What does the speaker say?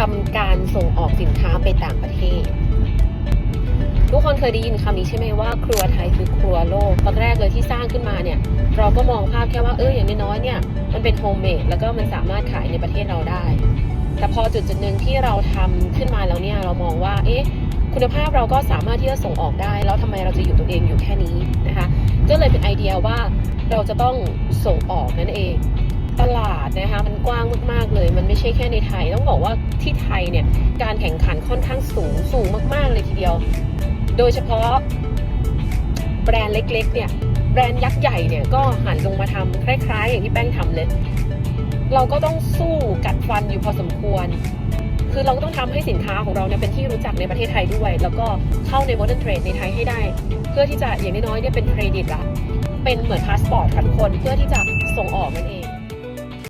ทำการส่งออกสินค้าไปต่างประเทศ ทุกคนเคยได้ยินคำนี้ใช่ไหมว่า ครัวไทยคือครัวโลกตอนแรกเลยที่สร้างขึ้นมาเนี่ย เราก็มองภาพแค่ว่าเอออย่างน้อยๆเนี่ยมันเป็นโฮมเมดแล้วก็มันสามารถขายในประเทศเราได้ แต่พอจุดจุดหนึ่งที่เราทำขึ้นมาแล้วเนี่ยเรามองว่าเอ๊ะคุณภาพเราก็สามารถที่จะส่งออกได้ แล้วทำไมเราจะอยู่ตัวเองอยู่แค่นี้นะคะก็เลยเป็นไอเดียว่าเราจะต้องส่งออกนั่นเอง ตลาดนะคะมันกว้าง ใช่แค่ในไทย ต้องบอกว่าที่ไทยเนี่ยการแข่งขันค่อนข้างสูงสูงมากๆเลยทีเดียว โดยเฉพาะแบรนด์เล็กๆเนี่ยแบรนด์ยักษ์ใหญ่เนี่ยก็หันลงมาทำคล้าย ๆ อย่างที่แป้งทำเลย เราก็ต้องสู้กัดฟันอยู่พอสมควร คือเราต้องทำให้สินค้าของเราเนี่ยเป็นที่รู้จักในประเทศไทยด้วย แล้วก็เข้าใน modern trade ในไทยให้ได้ เพื่อที่จะอย่างน้อยๆเนี่ยเป็นเครดิตละเป็นเหมือนพาสปอร์ตทุกคนเพื่อที่จะส่งออกนั่นเอง